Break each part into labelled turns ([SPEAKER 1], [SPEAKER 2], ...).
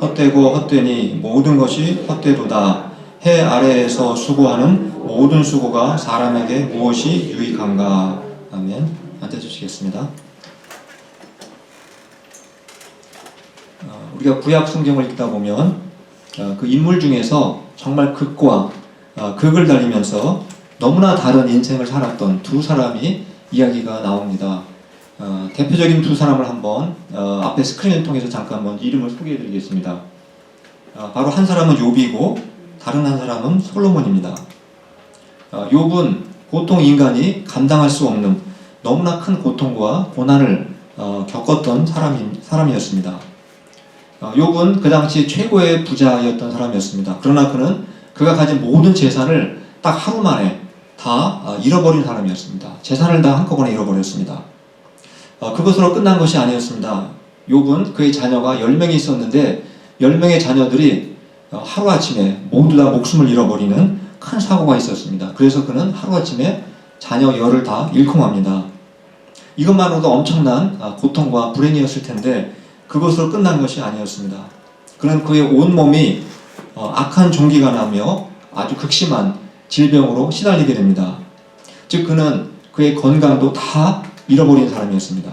[SPEAKER 1] 헛되고 헛되니 모든 것이 헛되도다. 해 아래에서 수고하는 모든 수고가 사람에게 무엇이 유익한가? 아멘. 앉아주시겠습니다. 어, 우리가 구약 성경을 읽다 보면 어, 그 인물 중에서 정말 극과 어, 극을 달리면서 너무나 다른 인생을 살았던 두 사람이 이야기가 나옵니다. 어, 대표적인 두 사람을 한번 어, 앞에 스크린을 통해서 잠깐 한번 이름을 소개해드리겠습니다. 어, 바로 한 사람은 욥이고 다른 한 사람은 솔로몬입니다. 어, 욥은 보통 인간이 감당할 수 없는 너무나 큰 고통과 고난을 어, 겪었던 사람이, 사람이었습니다. 어, 욥은 그 당시 최고의 부자였던 사람이었습니다. 그러나 그는 그가 가진 모든 재산을 딱 하루 만에 다 어, 잃어버린 사람이었습니다. 재산을 다 한꺼번에 잃어버렸습니다. 어, 그것으로 끝난 것이 아니었습니다. 욥은 그의 자녀가 10명이 있었는데 10명의 자녀들이 어, 하루아침에 모두 다 목숨을 잃어버리는 큰 사고가 있었습니다. 그래서 그는 하루아침에 자녀 열을 다 맙니다. 이것만으로도 엄청난 아, 고통과 불행이었을 텐데 그것으로 끝난 것이 아니었습니다. 그는 그의 온몸이 어, 악한 종기가 나며 아주 극심한 질병으로 시달리게 됩니다. 즉 그는 그의 건강도 다 잃어버린 사람이었습니다.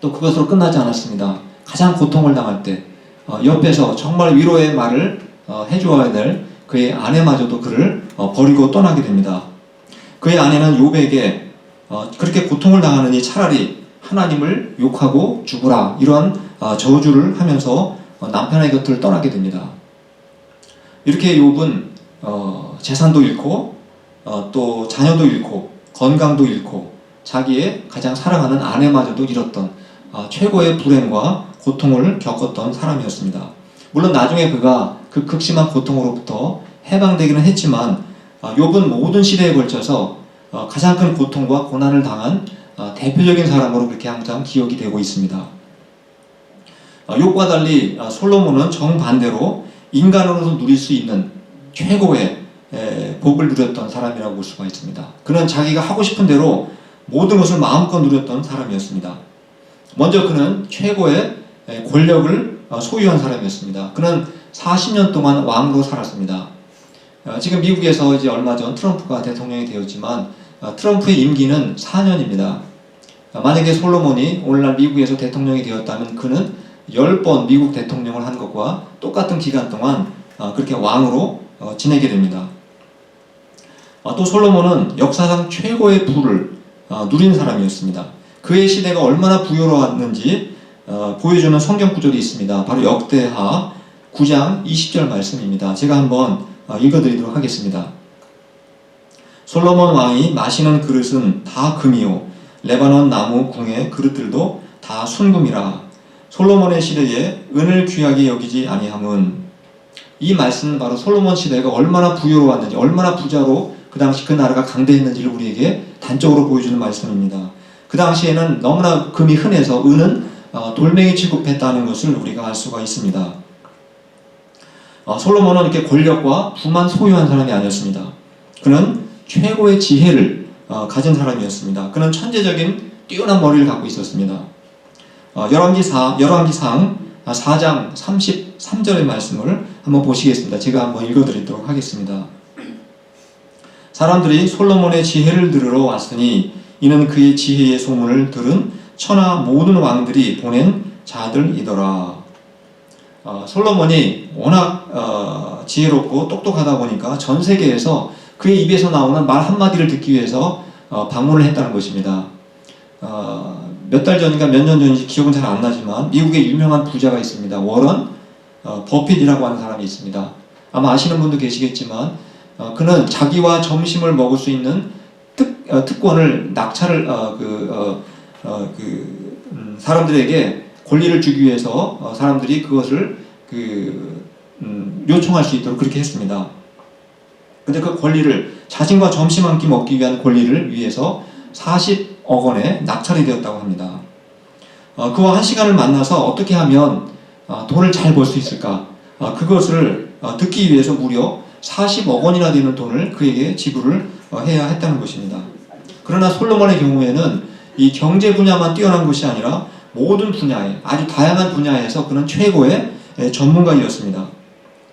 [SPEAKER 1] 또 그것으로 끝나지 않았습니다. 가장 고통을 당할 때 어, 옆에서 정말 위로의 말을 어, 해주어야 될 그의 아내마저도 그를 어, 버리고 떠나게 됩니다. 그의 아내는 어, 그렇게 고통을 당하느니 차라리 하나님을 욕하고 죽으라 어, 저주를 하면서 어, 남편의 곁을 떠나게 됩니다. 이렇게 욥은 어, 재산도 잃고 어, 또 자녀도 잃고 건강도 잃고 자기의 가장 사랑하는 아내마저도 잃었던 아, 최고의 불행과 고통을 겪었던 사람이었습니다. 물론 나중에 그가 그 극심한 고통으로부터 해방되기는 했지만 아, 욥은 모든 시대에 걸쳐서 어, 가장 큰 고통과 고난을 당한 아, 대표적인 사람으로 그렇게 항상 기억이 되고 있습니다. 아, 욥과 달리 아, 솔로몬은 정반대로 인간으로서 누릴 수 있는 최고의 에, 복을 누렸던 사람이라고 볼 수가 있습니다. 그는 자기가 하고 싶은 대로 모든 것을 마음껏 누렸던 사람이었습니다. 먼저 그는 최고의 에, 권력을 어, 소유한 사람이었습니다. 그는 40년 동안 왕으로 살았습니다. 어, 지금 미국에서 이제 얼마 전 트럼프가 대통령이 되었지만 어, 트럼프의 임기는 4년입니다. 만약에 솔로몬이 오늘날 미국에서 대통령이 되었다면 그는 10번 미국 대통령을 한 것과 똑같은 기간 동안 어, 그렇게 왕으로 어, 지내게 됩니다. 어, 또 솔로몬은 역사상 최고의 부를 어, 누린 사람이었습니다. 그의 시대가 얼마나 부유로웠는지 어, 보여주는 성경 구절이 있습니다. 바로 역대하 9장 20절 말씀입니다. 제가 한번 어, 읽어드리도록 하겠습니다. 솔로몬 왕이 마시는 그릇은 다 금이요 레바논 나무 궁의 그릇들도 다 순금이라 솔로몬의 시대에 은을 귀하게 여기지 아니함은 이 말씀은 바로 솔로몬 시대가 얼마나 부유로웠는지 얼마나 부자로 그 당시 그 나라가 강대했는지를 우리에게 단적으로 보여주는 말씀입니다. 그 당시에는 너무나 금이 흔해서 은은 어, 돌멩이 취급했다는 것을 우리가 알 수가 있습니다. 어, 솔로몬은 이렇게 권력과 부만 소유한 사람이 아니었습니다. 그는 최고의 지혜를 어, 가진 사람이었습니다. 그는 천재적인 뛰어난 머리를 갖고 있었습니다. 열왕기상 4장 33절의 말씀을 한번 보시겠습니다. 제가 한번 읽어드리도록 하겠습니다. 사람들이 솔로몬의 지혜를 들으러 왔으니 이는 그의 지혜의 소문을 들은 천하 모든 왕들이 보낸 자들이더라. 어, 솔로몬이 워낙 어, 지혜롭고 똑똑하다 보니까 전 세계에서 그의 입에서 나오는 말 한마디를 듣기 위해서 어, 방문을 했다는 것입니다. 어, 몇달 전인가 몇 년 전인지 기억은 잘 안 나지만 미국에 유명한 부자가 있습니다. 워런 어, 버핏이라고 하는 사람이 있습니다. 아마 아시는 분도 계시겠지만 어, 그는 자기와 점심을 먹을 수 있는 특, 어, 특권을 낙찰을 어, 그, 어, 어, 그 음, 사람들에게 권리를 주기 위해서 어, 사람들이 그것을 그 음, 요청할 수 있도록 그렇게 했습니다. 근데 그 권리를 자신과 점심 한 끼 먹기 위한 권리를 위해서 40억 원에 낙찰이 되었다고 합니다. 어, 그와 한 시간을 만나서 어떻게 하면 어, 돈을 잘 벌 수 있을까? 어, 그것을 어, 듣기 위해서 무려 40억 원이나 되는 돈을 그에게 지불을 어, 해야 했다는 것입니다. 그러나 솔로몬의 경우에는 이 경제 분야만 뛰어난 것이 아니라 모든 분야에 아주 다양한 분야에서 그는 최고의 예, 전문가이었습니다.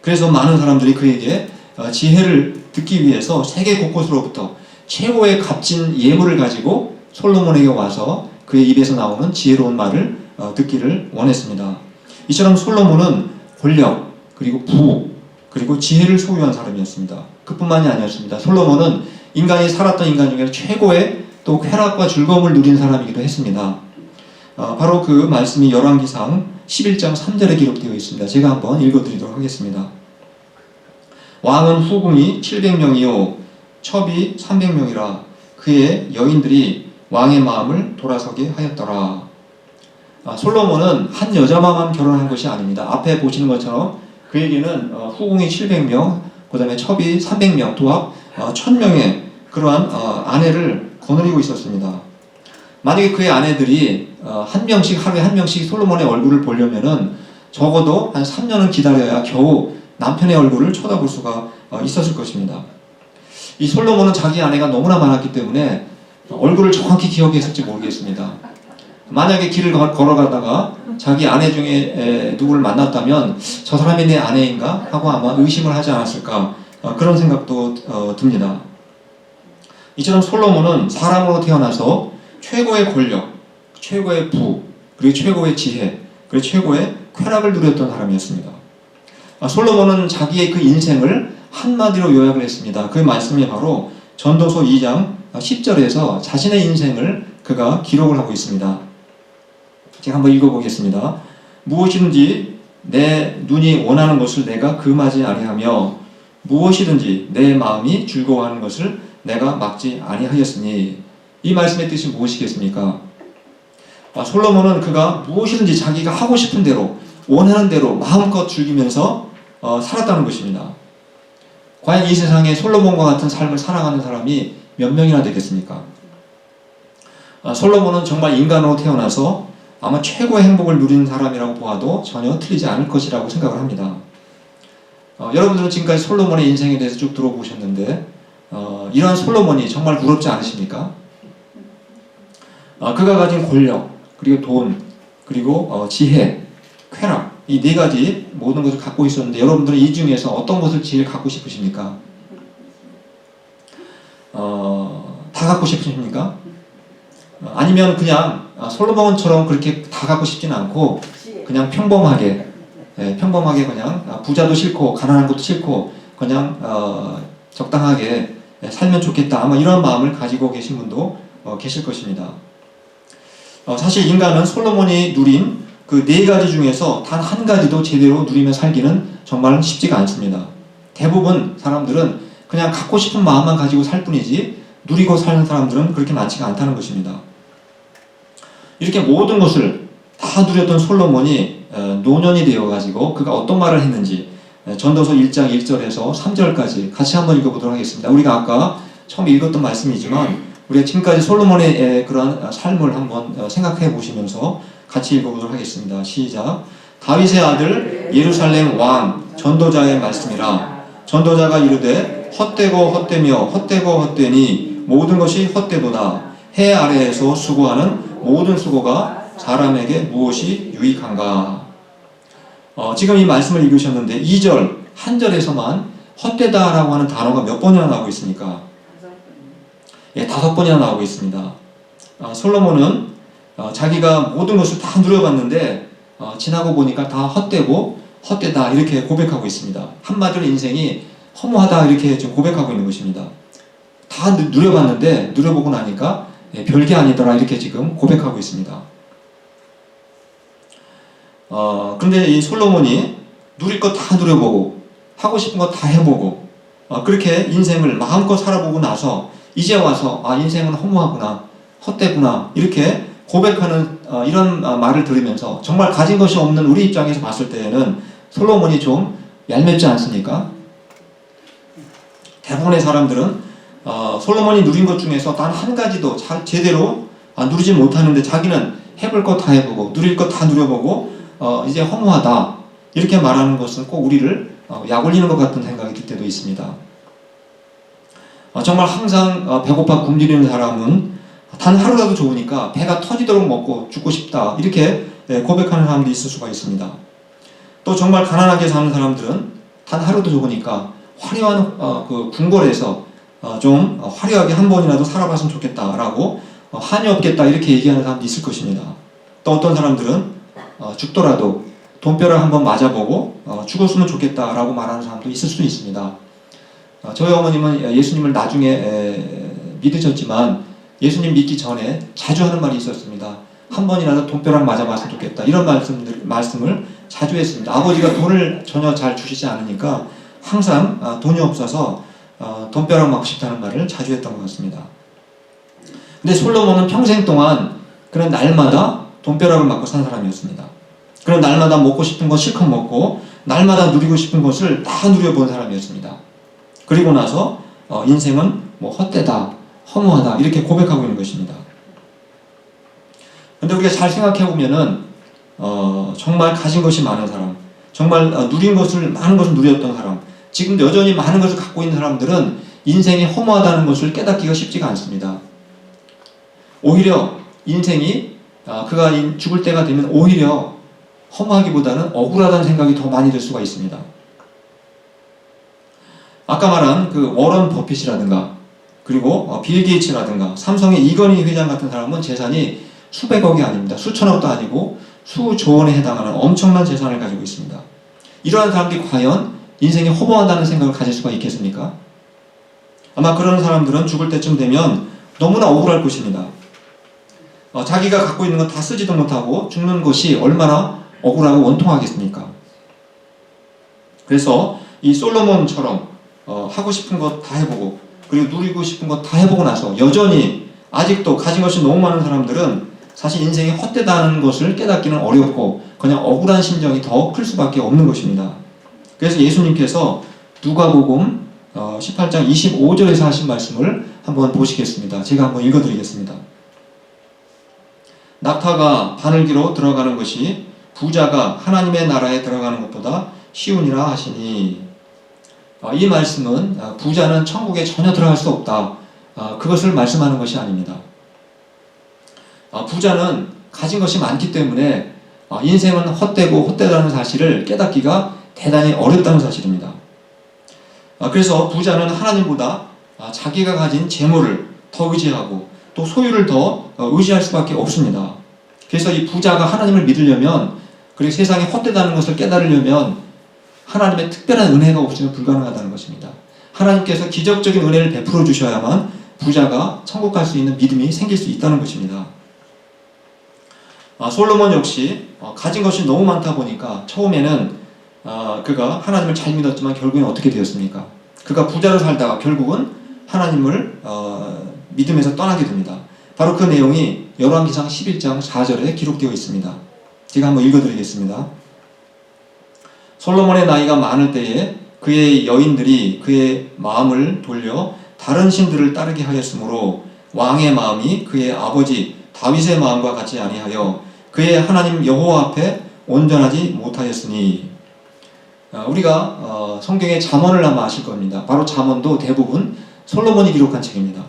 [SPEAKER 1] 그래서 많은 사람들이 그에게 어, 지혜를 듣기 위해서 세계 곳곳으로부터 최고의 값진 예물을 가지고 솔로몬에게 와서 그의 입에서 나오는 지혜로운 말을 어, 듣기를 원했습니다. 이처럼 솔로몬은 권력 그리고 부 그리고 지혜를 소유한 사람이었습니다. 그뿐만이 아니었습니다. 솔로몬은 인간이 살았던 인간 중에 최고의 또 쾌락과 즐거움을 누린 사람이기도 했습니다. 어, 바로 그 말씀이 열왕기상 11장 3절에 기록되어 있습니다. 제가 한번 읽어드리도록 하겠습니다. 왕은 후궁이 700명이요 첩이 300명이라 그의 여인들이 왕의 마음을 돌아서게 하였더라. 아, 솔로몬은 한 여자만 결혼한 것이 아닙니다. 앞에 보시는 것처럼 그에게는 어, 후궁이 700명, 그 다음에 첩이 300명, 도합 어, 1000명의 그러한 어, 아내를 거느리고 있었습니다. 만약에 그의 아내들이 어, 한 명씩 하루에 한 명씩 솔로몬의 얼굴을 보려면은 적어도 한 3년은 기다려야 겨우 남편의 얼굴을 쳐다볼 수가 어, 있었을 것입니다. 이 솔로몬은 자기 아내가 너무나 많았기 때문에 얼굴을 정확히 기억했을지 모르겠습니다. 만약에 길을 걸- 걸어가다가 자기 아내 중에 에, 누구를 만났다면 저 사람이 내 아내인가 하고 아마 의심을 하지 않았을까 어, 그런 생각도 어, 듭니다. 이처럼 솔로몬은 사람으로 태어나서 최고의 권력, 최고의 부, 그리고 최고의 지혜, 그리고 최고의 쾌락을 누렸던 사람이었습니다. 아, 솔로몬은 자기의 그 인생을 한마디로 요약을 했습니다. 그 말씀이 바로 전도서 2장 10절에서 자신의 인생을 그가 기록을 하고 있습니다. 제가 한번 읽어보겠습니다. 무엇이든지 내 눈이 원하는 것을 내가 금하지 아니하며 무엇이든지 내 마음이 즐거워하는 것을 내가 막지 아니하였으니 이 말씀의 뜻이 무엇이겠습니까? 아, 솔로몬은 그가 무엇이든지 자기가 하고 싶은 대로 원하는 대로 마음껏 즐기면서 어, 살았다는 것입니다. 과연 이 세상에 솔로몬과 같은 삶을 살아가는 사람이 몇 명이나 되겠습니까? 아, 솔로몬은 정말 인간으로 태어나서 아마 최고의 행복을 누리는 사람이라고 보아도 전혀 틀리지 않을 것이라고 생각을 합니다. 어, 여러분들은 지금까지 솔로몬의 인생에 대해서 쭉 들어보셨는데 어, 이러한 솔로몬이 정말 부럽지 않으십니까? 어, 그가 가진 권력, 그리고 돈, 그리고 어, 지혜, 쾌락 이 네 가지 모든 것을 갖고 있었는데 여러분들은 이 중에서 어떤 것을 제일 갖고 싶으십니까? 어, 다 갖고 싶으십니까? 어, 아니면 그냥 아, 솔로몬처럼 그렇게 다 갖고 싶지는 않고 그냥 평범하게 예, 평범하게 그냥 아, 부자도 싫고 가난한 것도 싫고 그냥 어, 적당하게 예, 살면 좋겠다 아마 이런 마음을 가지고 계신 분도 어, 계실 것입니다. 어, 사실 인간은 솔로몬이 누린 그 네 가지 중에서 단 한 가지도 제대로 누리며 살기는 정말 쉽지가 않습니다. 대부분 사람들은 그냥 갖고 싶은 마음만 가지고 살 뿐이지 누리고 사는 사람들은 그렇게 많지가 않다는 것입니다. 이렇게 모든 것을 다 누렸던 솔로몬이 어, 노년이 되어가지고 그가 어떤 말을 했는지 에, 전도서 1장 1절에서 3절까지 같이 한번 읽어보도록 하겠습니다. 우리가 아까 처음 읽었던 말씀이지만 우리가 지금까지 솔로몬의 에, 그러한 삶을 한번 어, 생각해 보시면서 같이 읽어보도록 하겠습니다. 시작. 다윗의 아들 예루살렘 왕 전도자의 말씀이라 전도자가 이르되 헛되고 헛되며 헛되고 헛되니 모든 것이 헛되도다. 해 아래에서 수고하는 모든 수고가 사람에게 무엇이 유익한가? 어, 지금 이 말씀을 읽으셨는데 2절 한 절에서만 헛되다라고 하는 단어가 몇 번이나 나오고 있습니까? 예, 다섯 번이나 나오고 있습니다. 어, 솔로몬은 어, 자기가 모든 것을 다 누려봤는데 어, 지나고 보니까 다 헛되고 헛되다 이렇게 고백하고 있습니다. 한마디로 인생이 허무하다 이렇게 지금 고백하고 있는 것입니다. 다 누- 누려봤는데 누려보고 나니까 예, 별게 아니더라 이렇게 지금 고백하고 있습니다. 어, 근데 이 솔로몬이 누릴 것 다 누려보고 하고 싶은 거 다 해보고 어, 그렇게 인생을 마음껏 살아보고 나서 이제 와서 아 인생은 허무하구나 헛되구나 이렇게 고백하는 어, 이런 어, 말을 들으면서 정말 가진 것이 없는 우리 입장에서 봤을 때에는 솔로몬이 좀 얄밉지 않습니까? 대부분의 사람들은 어, 솔로몬이 누린 것 중에서 단 한 가지도 잘 제대로 아, 누리지 못하는데 자기는 해볼 것 다 해보고 누릴 것 다 누려보고 어, 이제 허무하다 이렇게 말하는 것은 꼭 우리를 어, 약 올리는 것 같은 생각이 들 때도 있습니다. 어, 정말 항상 어, 배고파 굶주리는 사람은 단 하루라도 좋으니까 배가 터지도록 먹고 죽고 싶다 이렇게 예, 고백하는 사람도 있을 수가 있습니다. 또 정말 가난하게 사는 사람들은 단 하루도 적으니까 화려한 어, 그 궁궐에서 어, 좀 화려하게 한 번이라도 살아봤으면 좋겠다라고 어, 한이 없겠다 이렇게 얘기하는 사람도 있을 것입니다. 또 어떤 사람들은 어, 죽더라도 돈벼락 한번 맞아보고 어, 죽었으면 좋겠다라고 말하는 사람도 있을 수 있습니다. 어, 저희 어머님은 예수님을 나중에 에, 믿으셨지만 예수님 믿기 전에 자주 하는 말이 있었습니다. 한 번이라도 돈벼락 맞아봤으면 좋겠다. 이런 말씀들, 말씀을 자주 했습니다. 아버지가 돈을 전혀 잘 주시지 않으니까 항상 아, 돈이 없어서 어, 돈벼락 맞고 싶다는 말을 자주 했던 것 같습니다. 근데 솔로몬은 평생 동안 그런 날마다 돈벼락을 맞고 산 사람이었습니다. 그런 날마다 먹고 싶은 거 실컷 먹고 날마다 누리고 싶은 것을 다 누려본 사람이었습니다. 그리고 나서 어, 인생은 뭐 헛되다, 허무하다 이렇게 고백하고 있는 것입니다. 근데 우리가 잘 생각해 보면은 어, 정말 가진 것이 많은 사람, 정말 어, 누린 것을 많은 것을 누렸던 사람, 지금 여전히 많은 것을 갖고 있는 사람들은 인생이 허무하다는 것을 깨닫기가 쉽지가 않습니다. 오히려 인생이 아, 그가 인- 죽을 때가 되면 오히려 허무하기보다는 억울하다는 생각이 더 많이 들 수가 있습니다. 아까 말한 그 워런 버핏이라든가 그리고 어, 빌 게이츠라든가 삼성의 이건희 회장 같은 사람은 재산이 수백억이 아닙니다. 수천억도 아니고 수조 원에 해당하는 엄청난 재산을 가지고 있습니다. 이러한 사람들이 과연 인생이 허무하다는 생각을 가질 수가 있겠습니까? 아마 그런 사람들은 죽을 때쯤 되면 너무나 억울할 것입니다. 어, 자기가 갖고 있는 건 다 쓰지도 못하고 죽는 것이 얼마나 억울하고 원통하겠습니까? 그래서 이 솔로몬처럼 어, 하고 싶은 것 다 해보고 그리고 누리고 싶은 것 다 해보고 나서 여전히 아직도 가진 것이 너무 많은 사람들은 사실 인생이 헛되다는 것을 깨닫기는 어렵고 그냥 억울한 심정이 더 클 수밖에 없는 것입니다. 그래서 예수님께서 누가복음 어, 18장 25절에서 하신 말씀을 한번 보시겠습니다. 제가 한번 읽어드리겠습니다. 낙타가 바늘기로 들어가는 것이 부자가 하나님의 나라에 들어가는 것보다 쉬우니라 하시니 아, 이 말씀은 아, 부자는 천국에 전혀 들어갈 수 없다. 아, 그것을 말씀하는 것이 아닙니다. 아, 부자는 가진 것이 많기 때문에 아, 인생은 헛되고 헛되다는 사실을 깨닫기가 대단히 어렵다는 사실입니다. 아, 그래서 부자는 하나님보다 아, 자기가 가진 재물을 더 의지하고 또 소유를 더 어, 의지할 수밖에 없습니다. 그래서 이 부자가 하나님을 믿으려면 그리고 세상이 헛되다는 것을 깨달으려면 하나님의 특별한 은혜가 없으면 불가능하다는 것입니다. 하나님께서 기적적인 은혜를 베풀어 주셔야만 부자가 천국 갈 수 있는 믿음이 생길 수 있다는 것입니다. 아, 솔로몬 역시 어, 가진 것이 너무 많다 보니까 처음에는 아, 그가 하나님을 잘 믿었지만 결국엔 어떻게 되었습니까? 그가 부자로 살다가 결국은 하나님을 어, 믿음에서 떠나게 됩니다. 바로 그 내용이 열왕기상 11장 4절에 기록되어 있습니다. 제가 한번 읽어드리겠습니다. 솔로몬의 나이가 많을 때에 그의 여인들이 그의 마음을 돌려 다른 신들을 따르게 하였으므로 왕의 마음이 그의 아버지 다윗의 마음과 같이 아니하여 그의 하나님 여호와 앞에 온전하지 못하였으니 어, 우리가 어, 성경의 잠언을 아마 아실 겁니다. 바로 잠언도 대부분 솔로몬이 기록한 책입니다.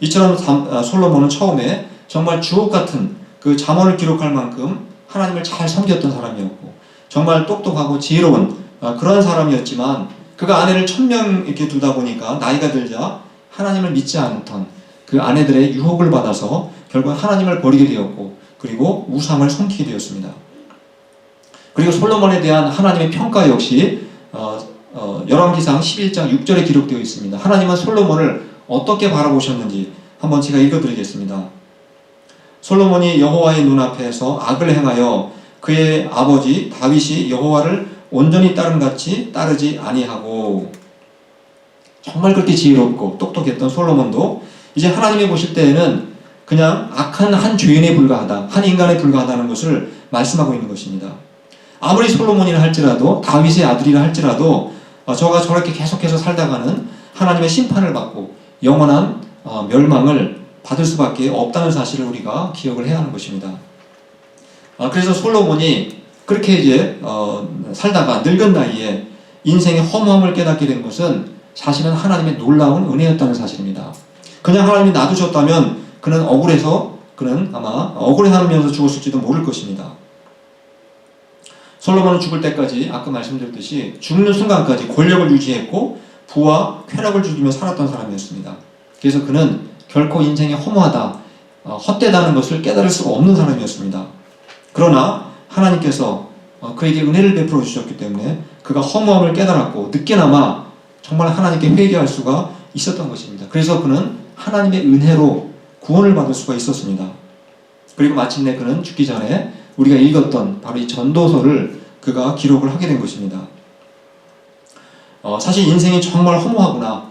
[SPEAKER 1] 이처럼 잠- 어, 솔로몬은 처음에 정말 주옥 같은 그 잠언을 기록할 만큼 하나님을 잘 섬겼던 사람이었고 정말 똑똑하고 지혜로운 어, 그런 사람이었지만 그가 아내를 천명 이렇게 두다 보니까 나이가 들자 하나님을 믿지 않던 그 아내들의 유혹을 받아서 결국 하나님을 버리게 되었고 그리고 우상을 섬기게 되었습니다. 그리고 솔로몬에 대한 하나님의 평가 역시 어, 어, 열왕기상 11장 6절에 기록되어 있습니다. 하나님은 솔로몬을 어떻게 바라보셨는지 한번 제가 읽어드리겠습니다. 솔로몬이 여호와의 눈앞에서 악을 행하여 그의 아버지 다윗이 여호와를 온전히 따름 같이 따르지 아니하고 정말 그렇게 지혜롭고 똑똑했던 솔로몬도 이제 하나님이 보실 때에는 그냥 악한 한 죄인에 불과하다, 한 인간에 불과하다는 것을 말씀하고 있는 것입니다. 아무리 솔로몬이라 할지라도 다윗의 아들이라 할지라도 어, 저가 저렇게 계속해서 살다가는 하나님의 심판을 받고 영원한 어, 멸망을 받을 수밖에 없다는 사실을 우리가 기억을 해야 하는 것입니다. 아, 그래서 솔로몬이 그렇게 이제 어, 살다가 늙은 나이에 인생의 허무함을 깨닫게 된 것은 사실은 하나님의 놀라운 은혜였다는 사실입니다. 그냥 하나님이 놔두셨다면 그는 억울해서 그는 아마 억울해하면서 죽었을지도 모를 것입니다. 솔로몬은 죽을 때까지 아까 말씀드렸듯이 죽는 순간까지 권력을 유지했고 부와 쾌락을 죽이며 살았던 사람이었습니다. 그래서 그는 결코 인생이 허무하다, 어, 헛되다는 것을 깨달을 수가 없는 사람이었습니다. 그러나 하나님께서 어, 그에게 은혜를 베풀어 주셨기 때문에 그가 허무함을 깨달았고 늦게나마 정말 하나님께 회개할 수가 있었던 것입니다. 그래서 그는 하나님의 은혜로 구원을 받을 수가 있었습니다. 그리고 마침내 그는 죽기 전에 우리가 읽었던 바로 이 전도서를 그가 기록을 하게 된 것입니다. 어, 사실 인생이 정말 허무하구나,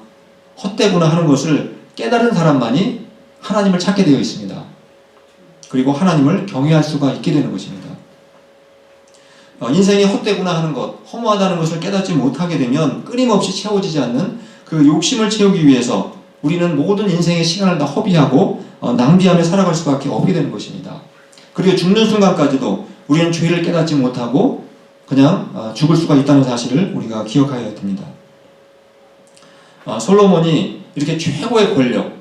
[SPEAKER 1] 헛되구나 하는 것을 깨달은 사람만이 하나님을 찾게 되어 있습니다. 그리고 하나님을 경외할 수가 있게 되는 것입니다. 어, 인생이 헛되구나 하는 것, 허무하다는 것을 깨닫지 못하게 되면 끊임없이 채워지지 않는 그 욕심을 채우기 위해서 우리는 모든 인생의 시간을 다 허비하고 어, 낭비하며 살아갈 수밖에 없게 되는 것입니다. 그리고 죽는 순간까지도 우리는 죄를 깨닫지 못하고 그냥 어, 죽을 수가 있다는 사실을 우리가 기억하여야 됩니다. 어, 솔로몬이 이렇게 최고의 권력,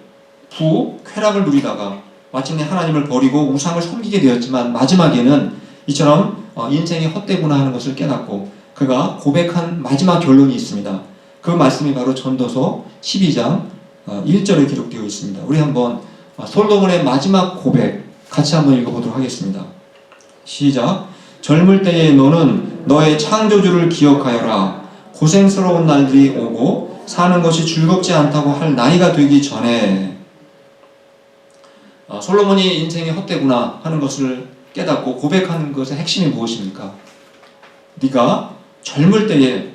[SPEAKER 1] 부, 쾌락을 누리다가 마침내 하나님을 버리고 우상을 섬기게 되었지만 마지막에는 이처럼 어, 인생이 헛되구나 하는 것을 깨닫고 그가 고백한 마지막 결론이 있습니다. 그 말씀이 바로 전도서 12장 1절에 기록되어 있습니다. 우리 한번 어, 솔로몬의 마지막 고백 같이 한번 읽어보도록 하겠습니다. 시작. 젊을 때에 너는 너의 창조주를 기억하여라. 고생스러운 날들이 오고 사는 것이 즐겁지 않다고 할 나이가 되기 전에 어, 솔로몬이 인생이 헛되구나 하는 것을 깨닫고 고백하는 것의 핵심이 무엇입니까? 네가 젊을 때에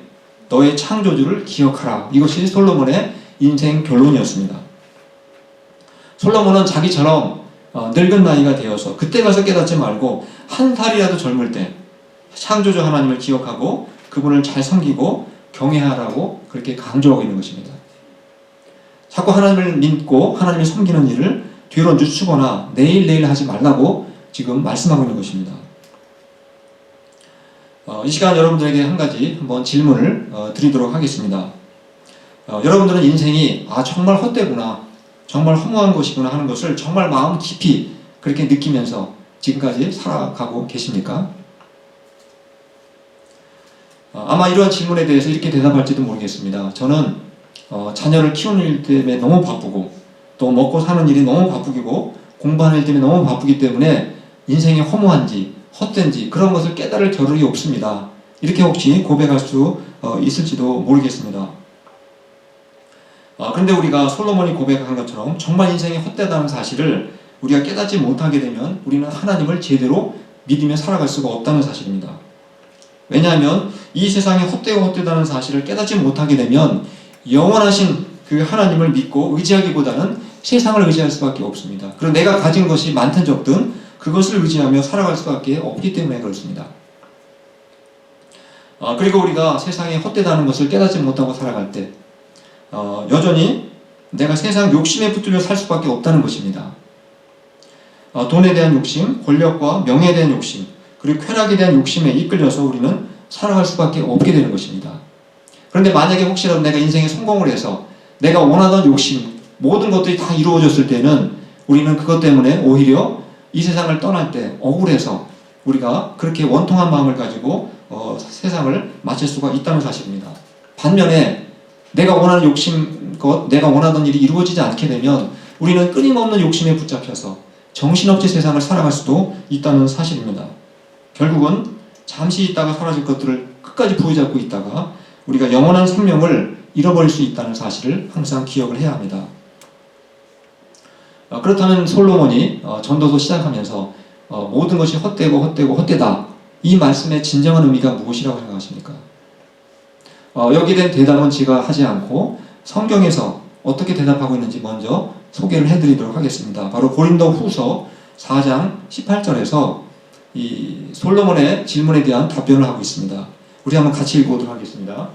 [SPEAKER 1] 너의 창조주를 기억하라. 이것이 솔로몬의 인생 결론이었습니다. 솔로몬은 자기처럼 어, 늙은 나이가 되어서 그때 가서 깨닫지 말고 한 살이라도 젊을 때 창조주 하나님을 기억하고 그분을 잘 섬기고 경외하라고 그렇게 강조하고 있는 것입니다. 자꾸 하나님을 믿고 하나님을 섬기는 일을 뒤로 늦추거나 내일 내일 하지 말라고 지금 말씀하고 있는 것입니다. 어, 이 시간 여러분들에게 한 가지 한번 질문을 어, 드리도록 하겠습니다. 어, 여러분들은 인생이 아 정말 헛되구나, 정말 허무한 것이구나 하는 것을 정말 마음 깊이 그렇게 느끼면서 지금까지 살아가고 계십니까? 어, 아마 이러한 질문에 대해서 이렇게 대답할지도 모르겠습니다. 저는 어, 자녀를 키우는 일 때문에 너무 바쁘고 또 먹고 사는 일이 너무 바쁘고 공부하는 일 때문에 너무 바쁘기 때문에 인생이 허무한지 헛된지 그런 것을 깨달을 겨를이 없습니다. 이렇게 혹시 고백할 수 어, 있을지도 모르겠습니다. 어, 그런데 우리가 솔로몬이 고백한 것처럼 정말 인생이 헛되다는 사실을 우리가 깨닫지 못하게 되면 우리는 하나님을 제대로 믿으며 살아갈 수가 없다는 사실입니다. 왜냐하면 이 세상이 헛되고 헛되다는 사실을 깨닫지 못하게 되면 영원하신 그 하나님을 믿고 의지하기보다는 세상을 의지할 수밖에 없습니다. 그리고 내가 가진 것이 많든 적든 그것을 의지하며 살아갈 수밖에 없기 때문에 그렇습니다. 어, 그리고 우리가 세상에 헛되다는 것을 깨닫지 못하고 살아갈 때 어, 여전히 내가 세상 욕심에 붙들려 살 수밖에 없다는 것입니다. 어, 돈에 대한 욕심, 권력과 명예에 대한 욕심, 그리고 쾌락에 대한 욕심에 이끌려서 우리는 살아갈 수밖에 없게 되는 것입니다. 그런데 만약에 혹시라도 내가 인생에 성공을 해서 내가 원하던 욕심, 모든 것들이 다 이루어졌을 때는 우리는 그것 때문에 오히려 이 세상을 떠날 때 억울해서 우리가 그렇게 원통한 마음을 가지고 어, 세상을 마칠 수가 있다는 사실입니다. 반면에 내가 원하는 욕심, 것, 내가 원하던 일이 이루어지지 않게 되면 우리는 끊임없는 욕심에 붙잡혀서 정신없이 세상을 살아갈 수도 있다는 사실입니다. 결국은 잠시 있다가 사라질 것들을 끝까지 부여잡고 있다가 우리가 영원한 생명을 잃어버릴 수 있다는 사실을 항상 기억을 해야 합니다. 어, 그렇다면 솔로몬이 어, 전도서 시작하면서 어, 모든 것이 헛되고 헛되고 헛되다 이 말씀의 진정한 의미가 무엇이라고 생각하십니까? 어, 여기에 대한 대답은 제가 하지 않고 성경에서 어떻게 대답하고 있는지 먼저 소개를 해드리도록 하겠습니다. 바로 고린도 후서 4장 18절에서 이 솔로몬의 질문에 대한 답변을 하고 있습니다. 우리 한번 같이 읽어보도록 하겠습니다.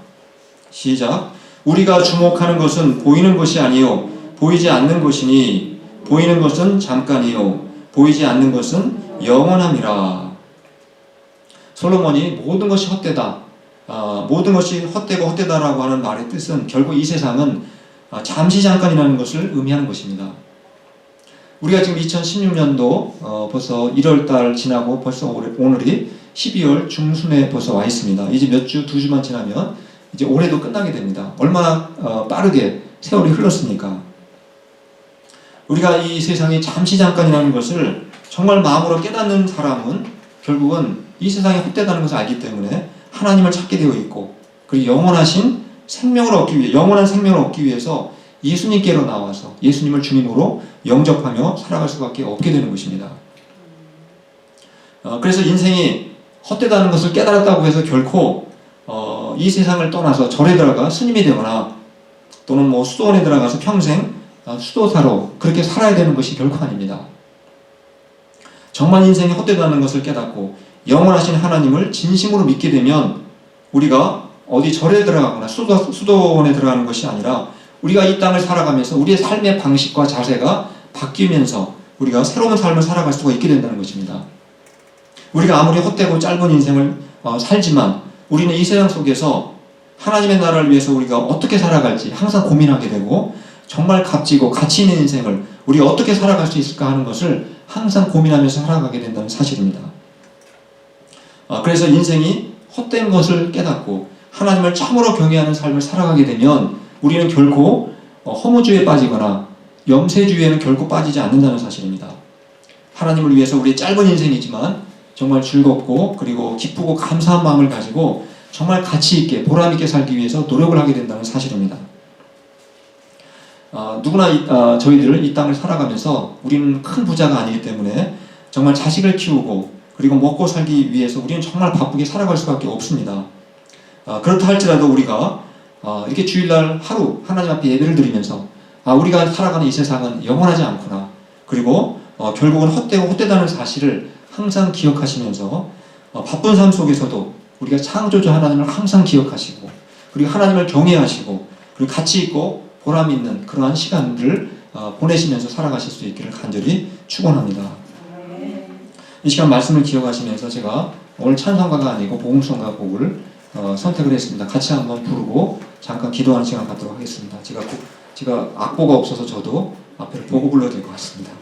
[SPEAKER 1] 시작. 우리가 주목하는 것은 보이는 것이 아니요 보이지 않는 것이니 보이는 것은 잠깐이요 보이지 않는 것은 영원함이라. 솔로몬이 모든 것이 헛되다. 아, 모든 것이 헛되고 헛되다라고 하는 말의 뜻은 결국 이 세상은 아, 잠시 잠깐이라는 것을 의미하는 것입니다. 우리가 지금 2016년도 어, 벌써 1월 달 지나고 벌써 올해- 오늘이 12월 중순에 벌써 와 있습니다. 이제 몇 주, 두 주만 지나면 이제 올해도 끝나게 됩니다. 얼마나 어, 빠르게 세월이 흘렀습니까? 우리가 이 세상이 잠시 잠깐이라는 것을 정말 마음으로 깨닫는 사람은 결국은 이 세상이 헛되다는 것을 알기 때문에 하나님을 찾게 되어 있고 그리고 영원하신 생명을 얻기 위해 영원한 생명을 얻기 위해서 예수님께로 나와서 예수님을 주님으로 영접하며 살아갈 수밖에 없게 되는 것입니다. 어, 그래서 인생이 헛되다는 것을 깨달았다고 해서 결코 어, 이 세상을 떠나서 절에 들어가 스님이 되거나 또는 뭐 수도원에 들어가서 평생 어, 수도사로 그렇게 살아야 되는 것이 결코 아닙니다. 정말 인생이 헛되다는 것을 깨닫고 영원하신 하나님을 진심으로 믿게 되면 우리가 어디 절에 들어가거나 수도, 수도원에 들어가는 것이 아니라 우리가 이 땅을 살아가면서 우리의 삶의 방식과 자세가 바뀌면서 우리가 새로운 삶을 살아갈 수가 있게 된다는 것입니다. 우리가 아무리 헛되고 짧은 인생을 어, 살지만 우리는 이 세상 속에서 하나님의 나라를 위해서 우리가 어떻게 살아갈지 항상 고민하게 되고 정말 값지고 가치 있는 인생을 우리가 어떻게 살아갈 수 있을까 하는 것을 항상 고민하면서 살아가게 된다는 사실입니다. 어, 그래서 인생이 헛된 것을 깨닫고 하나님을 참으로 경외하는 삶을 살아가게 되면 우리는 결코 어, 허무주의에 빠지거나 염세주의에는 결코 빠지지 않는다는 사실입니다. 하나님을 위해서 우리의 짧은 인생이지만 정말 즐겁고 그리고 기쁘고 감사한 마음을 가지고 정말 가치 있게 보람 있게 살기 위해서 노력을 하게 된다는 사실입니다. 어, 누구나 이, 어, 저희들 이 땅을 살아가면서 우리는 큰 부자가 아니기 때문에 정말 자식을 키우고 그리고 먹고 살기 위해서 우리는 정말 바쁘게 살아갈 수밖에 없습니다. 어, 그렇다 할지라도 우리가 어, 이렇게 주일날 하루 하나님 앞에 예배를 드리면서 아, 우리가 살아가는 이 세상은 영원하지 않구나. 그리고 어, 결국은 헛되고 헛되다는 사실을 항상 기억하시면서 어, 바쁜 삶 속에서도 우리가 창조주 하나님을 항상 기억하시고 그리고 하나님을 경외하시고 그리고 가치 있고 보람 있는 그러한 시간들을 어, 보내시면서 살아가실 수 있기를 간절히 축원합니다. 이 시간 말씀을 기억하시면서 제가 오늘 찬송가가 아니고 복음성가 곡을 어, 선택을 했습니다. 같이 한번 부르고 잠깐 기도하는 시간 갖도록 하겠습니다. 제가 고- 제가 악보가 없어서 저도 앞에 보고 불러야 될 것 같습니다.